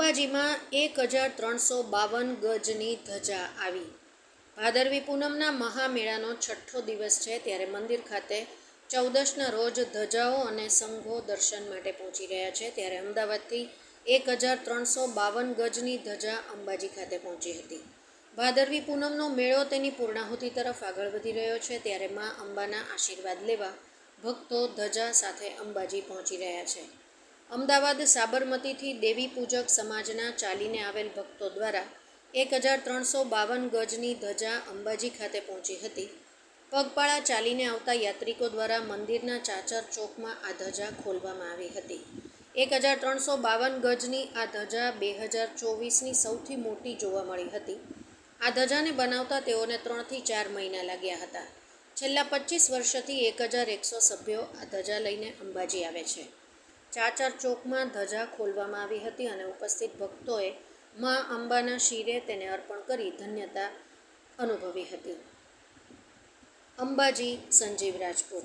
અંબાજીમાં એક હજાર ત્રણસો બાવન ગજની ધજા આવી. ભાદરવી પૂનમના મહામેળાનો છઠ્ઠો દિવસ છે ત્યારે મંદિર ખાતે ચૌદસના રોજ ધજાઓ અને સંઘો દર્શન માટે પહોંચી રહ્યા છે ત્યારે અમદાવાદથી એક હજાર ત્રણસો બાવન ગજની ધજા અંબાજી ખાતે પહોંચી હતી. ભાદરવી પૂનમનો મેળો તેની પૂર્ણાહુતિ તરફ આગળ વધી રહ્યો છે ત્યારે મા અંબાના આશીર્વાદ લેવા ભક્તો ધજા સાથે અંબાજી પહોંચી રહ્યા છે. અમદાવાદ સાબરમતીથી દેવી પૂજક સમાજના ચાલીને આવેલ ભક્તો દ્વારા એક હજાર ત્રણસો બાવન ગજની ધજા અંબાજી ખાતે પહોંચી હતી. પગપાળા ચાલીને આવતા યાત્રિકો દ્વારા મંદિરના ચાચર ચોકમાં આ ધજા ખોલવામાં આવી હતી. એક હજાર ત્રણસો બાવન ગજની આ ધજા બે હજાર ચોવીસની સૌથી મોટી જોવા મળી હતી. આ ધજાને બનાવતા તેઓને ત્રણથી ચાર મહિના લાગ્યા હતા. છેલ્લા પચીસ વર્ષથી એક હજાર એકસો સભ્યો આ ધજા લઈને અંબાજી આવે છે. ચાચર ચોકમાં ધજા ખોલવામાં આવી હતી અને ઉપસ્થિત ભક્તોએ મા અંબાના શિરે તેને અર્પણ કરી ધન્યતા અનુભવી હતી. અંબાજી સંજીવ રાજપૂત